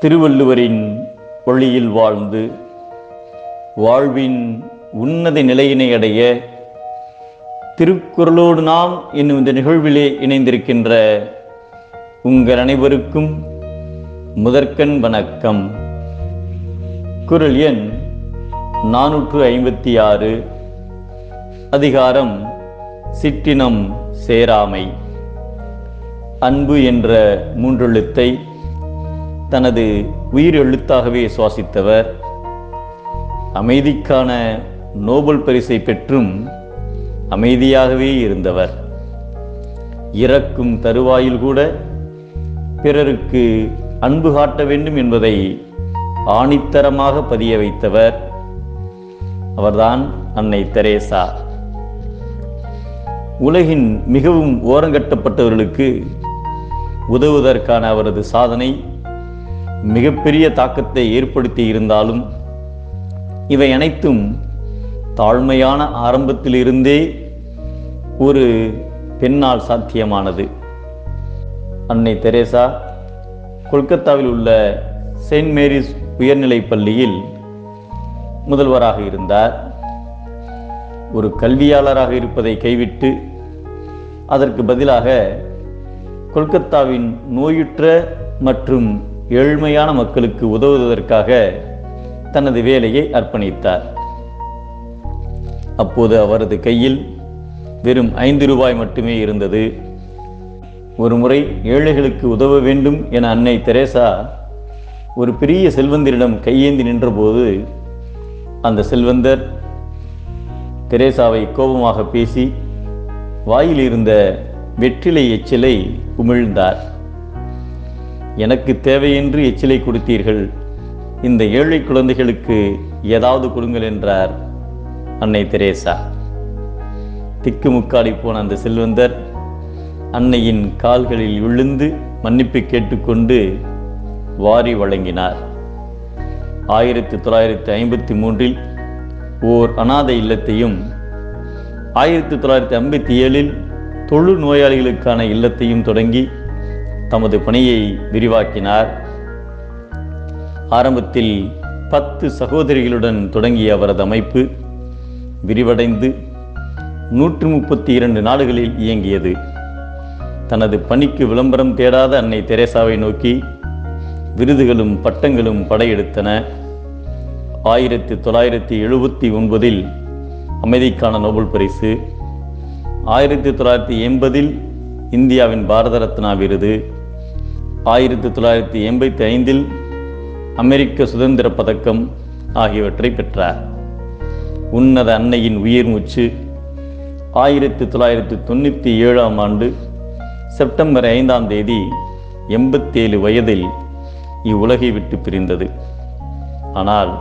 திருவள்ளுவரின் வழியில் வாழ்ந்து வாழ்வின் உன்னத நிலையினை அடைய திருக்குறளோடு நாம் என்னும் இந்த நிகழ்விலே இணைந்திருக்கின்ற உங்கள் அனைவருக்கும் முதற்கண் வணக்கம். குரல் எண் நானூற்று ஐம்பத்தி ஆறு அதிகாரம் சிற்றினம் சேராமை. அன்பு என்ற மூன்றெழுத்தை தனது உயிர் எழுத்தாகவே சுவாசித்தவர். அமைதிக்கான நோபல் பரிசை பெற்றும் அமைதியாகவே இருந்தவர். இறக்கும் தருவாயில் கூட பிறருக்கு அன்பு காட்ட வேண்டும் என்பதை ஆணித்தரமாக பதிய வைத்தவர். அவர்தான் அன்னை தெரேசா. உலகின் மிகவும் ஓரங்கட்டப்பட்டவர்களுக்கு உதவுவதற்கான அவரது சாதனை மிகப்பெரிய தாக்கத்தை ஏற்படுத்தி இருந்தாலும் இவை அனைத்தும் தாழ்மையான ஆரம்பத்திலிருந்தே ஒரு பெண்ணால் சாத்தியமானது. அன்னை தெரேசா கொல்கத்தாவில் உள்ள செயின்ட் மேரிஸ் உயர்நிலைப் பள்ளியில் முதல்வராக இருந்தார். ஒரு கல்வியாளராக இருப்பதை கைவிட்டு அதற்கு பதிலாக கொல்கத்தாவின் நோயுற்ற மற்றும் ஏழ்மையான மக்களுக்கு உதவுவதற்காக தனது வேலையை அர்ப்பணித்தார். அப்போது அவரது கையில் வெறும் ஐந்து ரூபாய் மட்டுமே இருந்தது. ஒரு முறை ஏழைகளுக்கு உதவ வேண்டும் என அன்னை தெரேசா ஒரு பெரிய செல்வந்தரிடம் கையேந்தி நின்றபோது அந்த செல்வந்தர் தெரேசாவை கோபமாக பேசி வாயில் இருந்த வெற்றிலை எச்சிலை உமிழ்ந்தார். எனக்கு தேவையின்றி எச்சிலை கொடுத்தீர்கள். இந்த ஏழை குழந்தைகளுக்கு ஏதாவது கொடுங்கள் என்றார் அன்னை தெரேசா. திக்குமுக்காடி போன அந்த செல்வந்தர் அன்னையின் கால்களில் விழுந்து மன்னிப்பு கேட்டுக்கொண்டு வாரி வழங்கினார். ஆயிரத்தி தொள்ளாயிரத்தி ஐம்பத்தி மூன்றில் ஓர் அனாதை இல்லத்தையும் ஆயிரத்தி தொள்ளாயிரத்தி ஐம்பத்தி ஏழில் தொழு நோயாளிகளுக்கான இல்லத்தையும் தொடங்கி தமது பணியை விரிவாக்கினார். ஆரம்பத்தில் பத்து சகோதரிகளுடன் தொடங்கிய அவரது அமைப்பு விரிவடைந்து நூற்று முப்பத்தி இரண்டு நாடுகளில் இயங்கியது. தனது பணிக்கு விளம்பரம் தேடாத அன்னை தெரேசாவை நோக்கி விருதுகளும் பட்டங்களும் படையெடுத்தன. ஆயிரத்தி தொள்ளாயிரத்தி எழுபத்தி ஒன்பதில் அமைதிக்கான நோபல் பரிசு. ஆயிரத்தி தொள்ளாயிரத்தி எண்பதில் இந்தியாவின் பாரத ரத்னா விருது. ஆயிரத்தி தொள்ளாயிரத்தி எண்பத்தி ஐந்தில் அமெரிக்க சுதந்திர பதக்கம் ஆகியவற்றை பெற்றார். உன்னத அன்னையின் உயிர் மூச்சு ஆயிரத்தி தொள்ளாயிரத்தி தொண்ணூற்றி ஏழாம் ஆண்டு செப்டம்பர் ஐந்தாம் தேதி எண்பத்தேழு வயதில் இவ்வுலகை விட்டு பிரிந்தது. ஆனால்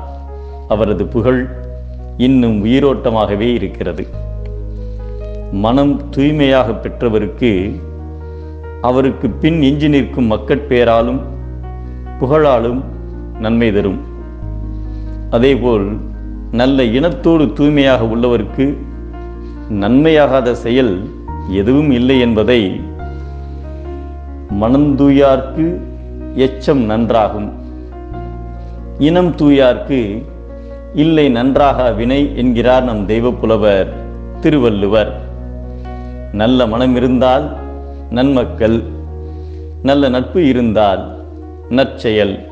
அவரது புகழ் இன்னும் உயிரோட்டமாகவே இருக்கிறது. மனம் தூய்மையாக பெற்றவருக்கு அவருக்கு பின் எஞ்சி நிற்கும் மக்கட்பேராலும் புகழாலும் நன்மை தரும். அதேபோல் நல்ல இனத்தோடு தூய்மையாக உள்ளவருக்கு நன்மையாகாத செயல் எதுவும் இல்லை என்பதை மனம் தூயார்க்கு எச்சம் நன்றாகும். இனம் தூயார்க்கு இல்லை நன்றாக வினை என்கிறார் நம் தெய்வ புலவர் திருவள்ளுவர். நல்ல மனம் இருந்தால் நன்மக்கள் நல்ல நட்பு இருந்தால் நற்செயல்.